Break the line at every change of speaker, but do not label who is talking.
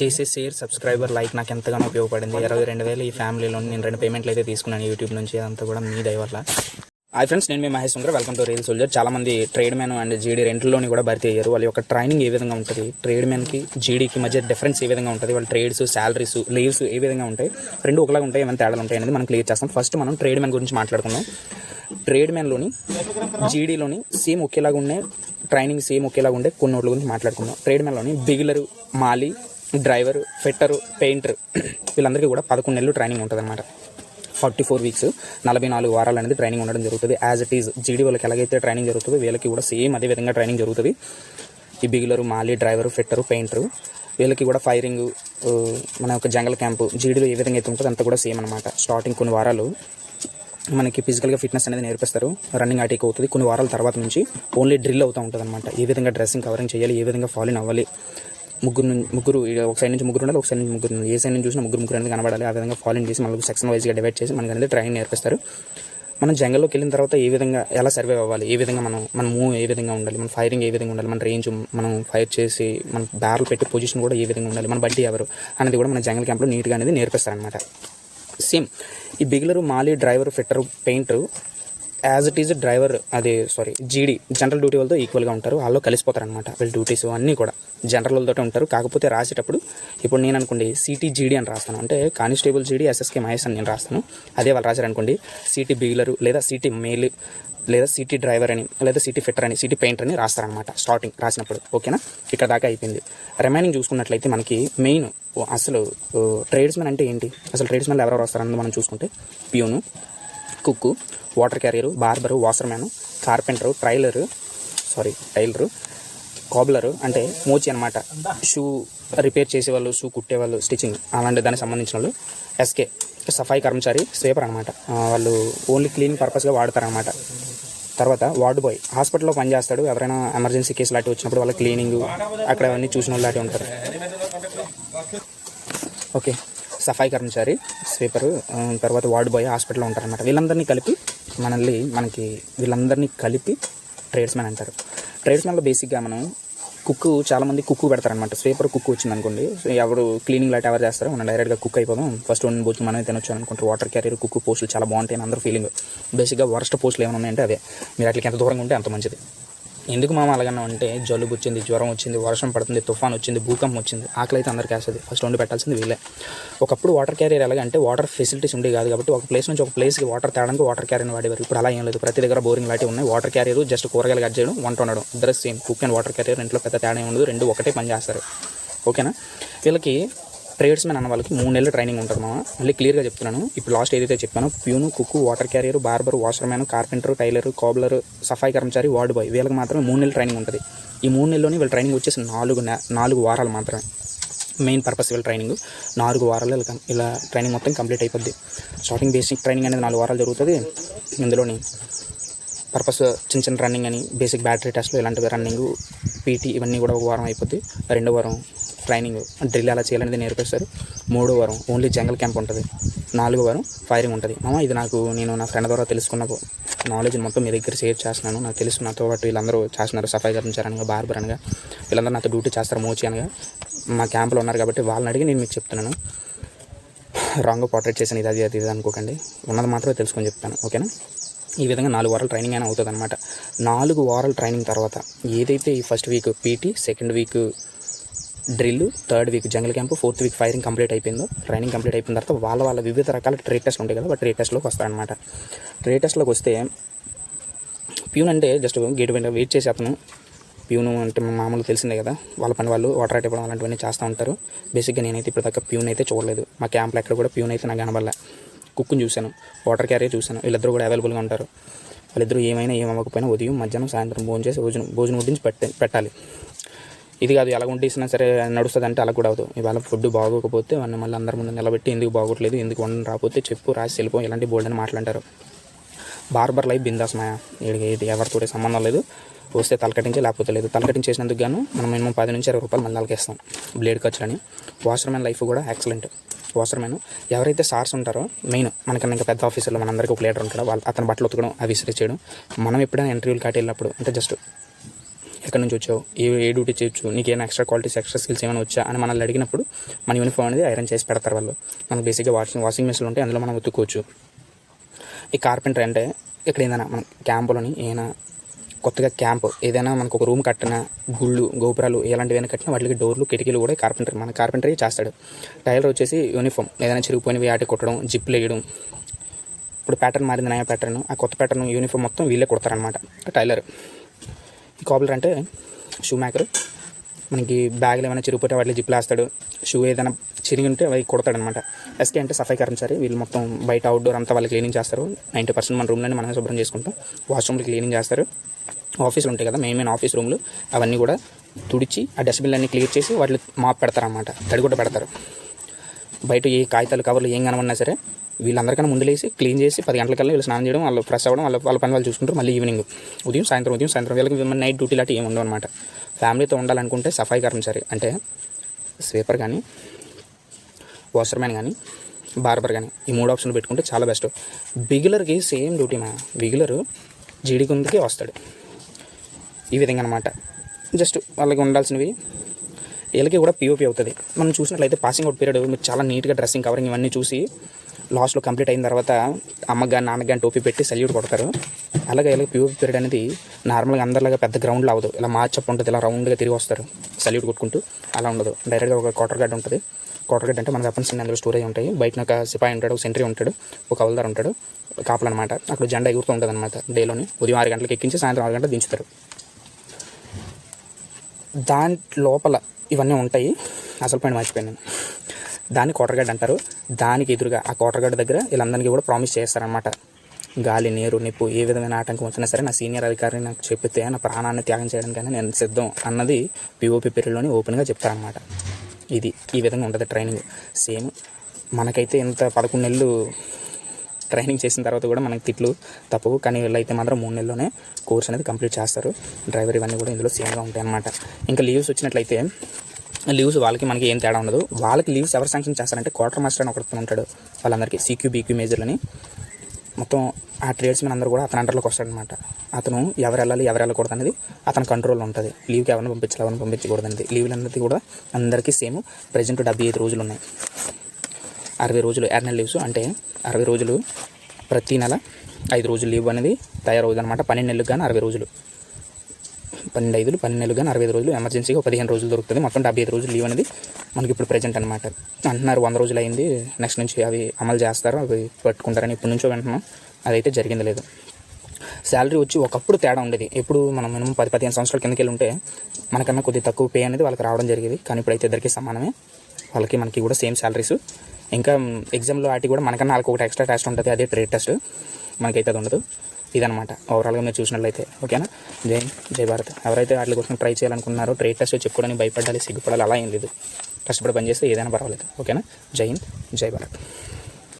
చేసే share subscriber like నాకు ఎంతగానో ఉపయోగపడింది. ఇరవై రెండు వేలు ఈ ఫ్యామిలీలో నేను రెండు పేమెంట్లు అయితే తీసుకున్నాను యూట్యూబ్ నుంచి అదంతా కూడా మీ దయ వల్ల. హాయ్ ఫ్రెండ్స్ నేను మీ Mahesh Sundar welcome to real soldier చాలా మంది ట్రేడ్ మ్యాన్ అండ్ జీడీ రెంట్లోని కూడా భర్తీ అయ్యారు. వాళ్ళ యొక్క ట్రైనింగ్ ఏ విధంగా ఉంటుంది? ట్రేడ్ మ్యాన్కి జీడీకి మధ్య డిఫరెన్స్ ఏ విధంగా ఉంటుంది? వాళ్ళ ట్రేడ్స్ శాలరీస్ లీవ్స్ ఏ విధంగా ఉంటాయి? రెండు ఒకలాగా ఉంటాయి? ఏమైనా తేడాలు ఉంటాయి అనేది మనం క్లియర్ చేస్తాం. ఫస్ట్ మనం ట్రేడ్ మ్యాన్ గురించి మాట్లాడుకుందాం. ట్రేడ్ మ్యాన్లోని జీడీలోని సేమ్ ఒకేలాగా ఉండే ట్రైనింగ్ సేమ్ ఒకేలాగా ఉండే కొన్ని వాటి గురించి మాట్లాడుకుందాం. ట్రేడ్ మ్యాన్లోని బిగిలరు మాలి డ్రైవరు ఫిట్టరు పెయింటర్ వీళ్ళందరికీ కూడా పదకొండు నెలలు ట్రైనింగ్ ఉంటుంది అనమాట ఫార్టీ ఫోర్ వీక్స్ నలభై నాలుగు వారాలు అనేది ట్రైనింగ్ ఉండడం జరుగుతుంది. యాజ్ ఇట్ ఈజ్ జీడీ వాళ్ళకి ఎలాగైతే ట్రైనింగ్ జరుగుతుందో వీళ్ళకి కూడా సేమ్ అదే విధంగా ట్రైనింగ్ జరుగుతుంది. ఈ బిగిలరు మాలి డ్రైవరు ఫిట్టరు పెయింటరు వీళ్ళకి కూడా ఫైరింగ్ మన యొక్క జంగల్ క్యాంపు జీడీలో ఏ విధంగా అయితే ఉంటుందో అంతా కూడా సేమ్ అనమాట స్టార్టింగ్ కొన్ని వారాలు మనకి ఫిజికల్గా ఫిట్నెస్ అనేది నేర్పిస్తారు. రన్నింగ్ ఆటిక్ అవుతుంది. కొన్ని వారాల తర్వాత నుంచి ఓన్లీ డ్రిల్ అవుతూ ఉంటుంది అనమాట ఏ విధంగా డ్రెస్సింగ్ కవరింగ్ చేయాలి ఏ విధంగా ఫాలోన్ అవ్వాలి ముగ్గురు నుంచి ముగ్గురు ఒక సైడ్ నుంచి ముగ్గురు ఉండాలి ఒక సైడ్ నుంచి ముగ్గురు ఉండాలి. ఏ సైడ్ నుంచి చూసినా ముగ్గురు ముగ్గురు అనేది కనబడాలి. ఆ విధంగా ఫాలోయింగ్ చేసి మనకు సెక్షన్ వైజ్గా డివైడ్ చేసి మనకు అనేది ట్రైన్ నేర్పిస్తారు. మనం జంగల్లోకి వెళ్ళిన తర్వాత ఏ విధంగా ఎలా సర్వే అవ్వాలి? ఏ విధంగా మనం మన మూవ్ ఏ విధంగా ఉండాలి? మన ఫైరింగ్ ఏ విధంగా ఉండాలి? మన రేంజ్ మనం ఫైర్ చేసి మన బ్యారల్ పెట్టి పొజిషన్ కూడా ఏ విధంగా ఉండాలి? మన బడ్డీ ఎవరు? అనేది కూడా మన జంగల్ క్యాంప్లో నీట్గా అనేది నేర్పిస్తారనమాట సేమ్ ఈ bugler Mali driver fitter painter as it is driver అదే సారీ జీడీ జనరల్ డ్యూటీ వాళ్ళతో ఈక్వల్గా ఉంటారు. వాళ్ళు కలిసిపోతారు అనమాట వీళ్ళ డ్యూటీస్ అన్నీ కూడా. జనరల్ ఉంటారు. కాకపోతే రాసేటప్పుడు ఇప్పుడు నేను అనుకోండి సిటీ జీడీ అని రాస్తాను. అంటే కానిస్టేబుల్ జీడీ ఎస్ఎస్కే మహేష్ అని నేను రాస్తాను. అదే వాళ్ళు రాశారనుకోండి సిటీ బిగిలరు లేదా సిటీ మేల్ లేదా సిటీ డ్రైవర్ అని లేదా సిటీ ఫిట్టర్ అని సిటీ పెయింటర్ అని రాస్తారనమాట స్టార్టింగ్ రాసినప్పుడు. ఓకేనా? ఇక్కడ దాకా అయిపోయింది. రిమైనింగ్ చూసుకున్నట్లయితే మనకి మెయిన్ అసలు ట్రేడ్స్మెన్ అంటే ఏంటి? అసలు ట్రేడ్స్మెన్ ఎవరెవరు వస్తారన్నది మనం చూసుకుంటే peon cook water carrier barber washerman carpenter trailer sorry tailor cobbler అంటే మోచి అనమాట షూ రిపేర్ చేసేవాళ్ళు షూ కుట్టేవాళ్ళు స్టిచ్చింగ్ అలాంటి దానికి సంబంధించిన వాళ్ళు ఎస్కే సఫాయి కర్మచారి స్వీపర్ అనమాట వాళ్ళు ఓన్లీ క్లీనింగ్ పర్పస్గా వాడతారనమాట తర్వాత వార్డ్ బాయ్ హాస్పిటల్లో పనిచేస్తాడు ఎవరైనా ఎమర్జెన్సీ కేసు లాంటివి వచ్చినప్పుడు వాళ్ళ క్లీనింగ్ అక్కడ అవన్నీ చూసిన వాళ్ళు లాంటివి ఉంటారు. ఓకే సఫాయి కర్మచారి స్వీపరు తర్వాత వార్డ్ బాయ్ హాస్పిటల్లో ఉంటారన్నమాట. వీళ్ళందరినీ కలిపి మనల్ని మనకి వీళ్ళందరినీ కలిపి ట్రేడ్స్మెన్ అంటారు. ట్రేడ్స్మెన్లో బేసిక్గా మనం కుక్కు చాలామంది కుక్కు పెడతారనమాట స్వీపర్ కుక్కు వచ్చింది అనుకోండి సో ఎవరు క్లీనింగ్ లాంటి ఎవరు చేస్తారో మనం డైరెక్ట్గా కుక్ అయిపోదాం. ఫస్ట్ వన్ భోజనం మనమే తినొచ్చు అనుకుంటారు. వాటర్ క్యారియర్ కుక్కు పోస్టులు చాలా బాగుంటాయి అని అందరూ ఫీలింగ్ బేసిక్గా వరస్ట్ పోస్టులు ఏమైనా ఉన్నాయంటే అదే. మీరు అట్లకి ఎంత దూరంగా ఉంటే అంత మంచిది. ఎందుకు మామ అలాగన్నా అంటే జలుబు వచ్చింది జ్వరం వచ్చింది వర్షం పడుతుంది తుఫాన్ వచ్చింది భూకంపం వచ్చింది. ఆకలి అయితే అందరికీ వేస్తుంది. ఫస్ట్ వండి పెట్టాల్సింది వీళ్ళే. ఒకప్పుడు వాటర్ క్యారియర్ ఎలాగంటే వాటర్ ఫెసిలిటీస్ ఉండేవి కాదు కాబట్టి ఒక ప్లేస్ నుంచి ఒక ప్లేస్కి వాటర్ తేడానికి వాటర్ క్యారియర్ వాడేవారు. ఇప్పుడు అలా ఏం లేదు. ప్రతి దగ్గర బోరింగ్ లాంటివి ఉన్నాయి. వాటర్ క్యారియర్ జస్ట్ కూరగాయలు కట్ చేయడం వంట ఉండడం ఇద్దరు same. Cook and water carrier. ఇంట్లో పెద్ద తేడా ఏం ఉండదు. రెండు ఒకటే పని చేస్తారు. ఓకేనా? వీళ్ళకి ట్రేడ్స్మెన్ అన్న వాళ్ళకి మూడు నెలల ట్రైనింగ్ ఉంటుంది మామ. మళ్ళీ క్లియర్గా చెప్తున్నాను. ఇప్పుడు లాస్ట్ ఏదైతే చెప్పానో peon cook water carrier barber washerman carpenter tailor cobbler సఫాయి కర్మచారి వార్డ్ బాయ్ వీళ్ళకి మాత్రమే మూడు నెలల ట్రైనింగ్ ఉంటుంది. ఈ మూడు నెలలోనే వీళ్ళ ట్రైనింగ్ వచ్చేసి నాలుగు నాలుగు వారాలు మాత్రమే. మెయిన్ పర్పస్ వీళ్ళ ట్రైనింగ్. నాలుగు వారాలు ఇలా ఇలా ట్రైనింగ్ మొత్తం కంప్లీట్ అయిపోద్ది. స్టార్టింగ్ బేసిక్ ట్రైనింగ్ అనేది నాలుగు వారాలు జరుగుతుంది. ఇందులోని పర్పస్ చిన్న చిన్న రన్నింగ్ అని బేసిక్ బ్యాటరీ టెస్ట్లు ఇలాంటివి రన్నింగ్ పీటీ ఇవన్నీ కూడా ఒక వారం అయిపోద్ది. రెండో వారం ట్రైనింగ్ డ్రిల్ ఎలా చేయాలనేది నేర్పిస్తారు. మూడో వారం ఓన్లీ జంగల్ క్యాంప్ ఉంటుంది. నాలుగో వారం ఫైరింగ్ ఉంటుంది. మామ ఇది నాకు నేను నా ఫ్రెండ్ ద్వారా తెలుసుకున్న నాలెడ్జ్ మొత్తం మీ దగ్గర షేర్ చేస్తున్నాను. నాకు తెలుసు నాతో పాటు వీళ్ళందరూ చేస్తున్నారు. సఫాయి కర్మచారి అనగా బార్బర్ అనగా. వీళ్ళందరూ నాతో డ్యూటీ చేస్తారు. మోచి అనగా మా క్యాంప్లో ఉన్నారు కాబట్టి వాళ్ళని అడిగి నేను మీకు చెప్తున్నాను. రాంగ్ పోర్ట్రేట్ చేసిన ఇది అది అది ఇది అనుకోకండి. ఉన్నది మాత్రమే తెలుసుకొని చెప్తాను. ఓకేనా? ఈ విధంగా నాలుగు వారాలు ట్రైనింగ్ అయినా అవుతుంది అనమాట నాలుగు వారాల ట్రైనింగ్ తర్వాత ఏదైతే ఈ first week PT second week drill third week jungle camp fourth week firing complete అయిపోయిందో. ట్రైనింగ్ కంప్లీట్ అయిపోయిన తర్వాత వాళ్ళ వాళ్ళ వివిధ రకాల ట్రేడ్ టెస్ట్ ఉంటాయి కదా బట్ ట్రేడ్ టెస్ట్లోకి వస్తారనమాట ట్రేడ్ టెస్ట్లోకి వస్తే ప్యూన్ అంటే జస్ట్ గేట్ పైన వెయిట్ చేసి అతను ప్యూను అంటే మా మామూలు తెలిసిందే కదా వాళ్ళ పని వాళ్ళు వాటర్ ఆట ఇవ్వడం అలాంటివన్నీ చేస్తూ ఉంటారు. బేసిక్గా నేనైతే ఇప్పటిదాకా ప్యూన్ అయితే చూడలేదు. మా క్యాంప్లో ఎక్కడ కూడా ప్యూన్ అయితే నాకు కనబడలే. కుక్కుని చూశాను వాటర్ క్యారియర్ చూశాను వీళ్ళిద్దరూ కూడా అవైలబుల్గా ఉంటారు. వాళ్ళిద్దరూ ఏమైనా ఏమవ్వకపోయినా ఉదయం మధ్యాహ్నం సాయంత్రం భోజనం చేసి భోజనం భోజనం వడ్డించి పెట్టే పెట్టాలి. ఇది కాదు ఎలా వండిసినా సరే నడుస్తుంది అంటే అలా కూడా అవుతుంది ఇవాళ ఫుడ్ బాగోకపోతే వాళ్ళని మళ్ళీ అందరి ముందు నిలబెట్టి ఎందుకు బాగోట్లేదు ఎందుకు వండని రాకపోతే చెప్పు రాసి వెళ్ళిపో ఇలాంటి బోల్డ్ అని మాట్లాడారు. బార్బర్ లైఫ్ బిందాస్ మాయా. వీడికి ఇది ఎవరితో సంబంధం లేదు. వస్తే తలకటించి లేకపోతే లేదు. తలకటించేసినందుకు గాను మనం మినిమం పది నుంచి ఇరవై రూపాయలు మళ్ళీ వేస్తాం బ్లేడ్ ఖర్చులని వాషర్మెన్ లైఫ్ కూడా ఎక్సలెంట్ వాషర్మెన్ ఎవరైతే సార్స్ ఉంటారో మెయిన్ మనకన్నా ఇంకా పెద్ద ఆఫీసర్లో మనందరికీ ఒక లీడర్ ఉంటాడు. వాళ్ళు అతను బట్టలు ఉతకడం అవి విసిరి చేయడం మనం ఎప్పుడైనా ఇంటర్వ్యూలు కాటి వెళ్ళినప్పుడు అంటే జస్ట్ ఎక్కడి నుంచి వచ్చావు? ఏ ఏ డ్యూటీ చేయొచ్చు నీకు ఏమైనా ఎక్స్ట్రా క్వాలిటీస్ ఎక్స్ట్రా స్కిల్స్ ఏమైనా వచ్చా? అని మనల్ని అడిగినప్పుడు మన యూనిఫామ్ అనేది ఐరన్ చేసి పెడతారు వాళ్ళు. మనకు బేసిక్గా వాషింగ్ వాషింగ్ మెషిన్లు ఉంటాయి అందులో మనం ఉతుక్కోవచ్చు. ఈ కార్పెంటర్ అంటే ఇక్కడ ఏదైనా మన క్యాంపులోని ఏదైనా కొత్తగా క్యాంప్ ఏదైనా మనకు ఒక రూమ్ కట్టిన గుళ్ళు గోపురాలు ఇలాంటివైనా కట్టినా వాటికి డోర్లు కిటికీలు కూడా కార్పెంటర్ మన కార్పెంటరీ చేస్తాడు. టైలర్ వచ్చేసి యూనిఫామ్ ఏదైనా చిరిగిపోయినవి ఆటి కుట్టడం జిప్లు వేయడం. ఇప్పుడు ప్యాటర్న్ మారింది నయా ప్యాటర్న్ ఆ కొత్త ప్యాటర్న్ యూనిఫామ్ మొత్తం వీళ్ళే కుడతారనమాట టైలర్. ఈ కాపులర్ అంటే షూ మేకర్ మనకి బ్యాగ్లు ఏమైనా చిరిగిపోతే వాటిని జిప్లేస్తాడు షూ ఏదైనా చిరిగి ఉంటే అవి కొడతాడనమాట. ఎస్కే అంటే సఫాయి కర్మచారి. వీళ్ళు మొత్తం బయట అవుట్డోర్ అంతా వాళ్ళు క్లీనింగ్ చేస్తారు. నైంటీ పర్సెంట్ మన రూమ్లోనే మనమే శుభ్రం చేసుకుంటాం. వాష్రూమ్లు క్లీనింగ్ చేస్తారు. ఆఫీసులు ఉంటాయి కదా మెయిన్ మెయిన్ ఆఫీస్ రూమ్లు అవన్నీ కూడా తుడిచి ఆ డస్ట్బిన్లు అన్నీ క్లియర్ చేసి వాటిని మాప్ పెడతారనమాట. కూడా పెడతారు. బయట ఏ కాగితాలు కవర్లు ఏం కనమన్నా సరే వీళ్ళందరికన్నా ముందు లేసి క్లీన్ చేసి పది గంటలకల్లా వీళ్ళు స్నానం చేయడం వాళ్ళు ఫ్రెష్ అవ్వడం వాళ్ళ వాళ్ళ పని వాళ్ళు చూసుకుంటారు. మళ్ళీ ఈవినింగ్ ఉదయం సాయంత్రం ఉదయం సాయంత్రం వీళ్ళకి నైట్ డ్యూటీ లాంటి ఏమి ఉండవు అనమాట ఫ్యామిలీతో ఉండాలనుకుంటే సఫాయి కర్మచారి అంటే స్వీపర్ కానీ వాషర్మ్యాన్ కానీ బార్బర్ కానీ ఈ మూడు ఆప్షన్లు పెట్టుకుంటే చాలా బెస్ట్ బిగిలర్కి సేమ్ డ్యూటీ మా. బిగిలరు జీడి కిందకి వస్తాడు. ఈ విధంగా అనమాట జస్ట్ వాళ్ళకి ఉండాల్సినవి. వీళ్ళకి కూడా పిఓపి అవుతుంది. మనం చూసినట్లయితే పాసింగ్ అవుట్ పీరియడ్ మీరు చాలా నీట్గా డ్రెస్సింగ్ కవరింగ్ ఇవన్నీ చూసి లాస్ట్లో కంప్లీట్ అయిన తర్వాత అమ్మకి కానీ టోపీ పెట్టి సెల్యూట్ కొడతారు. అలాగే ఇలా పిఓపి పీరియడ్ అనేది నార్మల్గా అందరిలాగా పెద్ద గ్రౌండ్లో అవ్వదు. ఇలా మార్చప్ ఉంటుంది ఇలా రౌండ్గా తిరిగి వస్తారు సెల్యూట్ కొట్టుకుంటూ అలా ఉండదు. డైరెక్ట్గా ఒక క్వార్టర్ గార్డ్ ఉంటుంది. క్వార్టర్ గార్డ్ అంటే మన వెపన్స్ అన్ని అందులో స్టోరేజ్ ఉంటాయి. బయట ఒక సిపాయి ఉంటాడు ఒక సెంట్రీ ఉంటాడు ఒక హవల్దార్ ఉంటాడు కాపులు అనమాట అక్కడ జెండా ఎగురుతూ ఉంటుంది అనమాట డేలోని ఉదయం ఆరు గంటలకు ఎక్కించి సాయంత్రం ఆరు గంటలకు దించుతారు. దాని లోపల ఇవన్నీ ఉంటాయి. అసలు పైన మర్చిపోయాను దాన్ని కోటర్గడ్డ అంటారు. దానికి ఎదురుగా ఆ కోటర్గడ్డ దగ్గర వీళ్ళందరికీ కూడా ప్రామిస్ చేస్తారనమాట గాలి నీరు నిప్పు ఏ విధమైన ఆటంకం వచ్చినా సరే నా సీనియర్ అధికారి నాకు చెప్పితే నా ప్రాణాన్ని త్యాగం చేయడానికైనా నేను సిద్ధం అన్నది పిఓపి పీరియడ్లోనే ఓపెన్గా చెప్తారనమాట ఇది ఈ విధంగా ఉంటుంది ట్రైనింగ్ సేమ్ మనకైతే ఇంత పదకొండు నెలలు ట్రైనింగ్ చేసిన తర్వాత కూడా మనకి తిట్లు తప్పవు. కానీ వీళ్ళైతే మాత్రం మూడు నెలల్లోనే కోర్స్ అనేది కంప్లీట్ చేస్తారు. డ్రైవర్ ఇవన్నీ కూడా ఇందులో సేమ్గా ఉంటాయి అన్నమాట ఇంకా లీవ్స్ వచ్చినట్లయితే లీవ్స్ వాళ్ళకి మనకి ఏం తేడా ఉండదు. వాళ్ళకి లీవ్స్ ఎవరు శాంక్షన్ చేస్తారంటే క్వార్టర్ మాస్టర్ అని ఒకటి ఉంటాడు. వాళ్ళందరికీ సీక్యూ బీక్యూ మేజర్లని మొత్తం ఆ ట్రేడ్స్ మెన్ అందరూ కూడా అతని అండర్లోకి వస్తాడనమాట. అతను ఎవరు వెళ్ళాలి ఎవరు వెళ్ళకూడదు అనేది అతని కంట్రోల్ ఉంటుంది. లీవ్కి ఎవరిని పంపించాలి ఎవరిని పంపించకూడదు అనేది లీవ్లు అనేది కూడా అందరికీ సేమ్ ప్రజెంట్ డెబ్బై ఐదు రోజులు ఉన్నాయి. అరవై రోజులు ఎర్నల్ లీవ్స్ అంటే అరవై రోజులు ప్రతి నెల ఐదు రోజులు లీవ్ అనేది తయారవుతుంది అనమాట పన్నెండు నెలలకు కానీ అరవై రోజులు. పన్నెండు ఐదులు పన్నెండు నెలలు కానీ అరవై ఐదు రోజులు ఎమర్జెన్సీగా పదిహేను రోజులు దొరుకుతుంది. మొత్తం డెబ్బై ఐదు రోజులు లీవ్ అనేది మనకి ఇప్పుడు ప్రజెంట్ అనమాట అంటున్నారు వంద రోజులు అయింది నెక్స్ట్ నుంచి అవి అమలు చేస్తారు అవి పట్టుకుంటారని ఇప్పటి నుంచో వింటున్నాం. అదైతే జరిగింది లేదు. శాలరీ వచ్చి ఒకప్పుడు తేడా ఉండేది. ఎప్పుడు మనం మినిమం పది పదిహేను సంవత్సరాల కిందకి వెళ్ళి ఉంటే మనకన్నా కొద్దిగా తక్కువ పే అనేది వాళ్ళకి రావడం జరిగేది. కానీ ఇప్పుడైతే ఇద్దరికి సమానమే. వాళ్ళకి మనకి కూడా సేమ్ శాలరీస్ ఇంకా ఎగ్జామ్లో వాటి కూడా మనకన్నా వాళ్ళకి ఒకటి ఎక్స్ట్రా టెస్ట్ ఉంటుంది. అదే ట్రేడ్ టెస్ట్ మనకైతే అది ఉండదు. ఇదనమాట ఓవరాల్గా మీరు చూసినట్లయితే. ఓకేనా? జై జై భారత్. ఎవరైతే వాటి కోసం ట్రై చేయాలనుకున్నారో ట్రేడ్ టెస్ట్ చెప్పుకోవడానికి భయపడాలి సిగ్గుపడాలి అలా ఏం లేదు. కష్టపడి పని చేస్తే ఏదైనా పర్వాలేదు. ఓకేనా? జై హింద్ జై భారత్.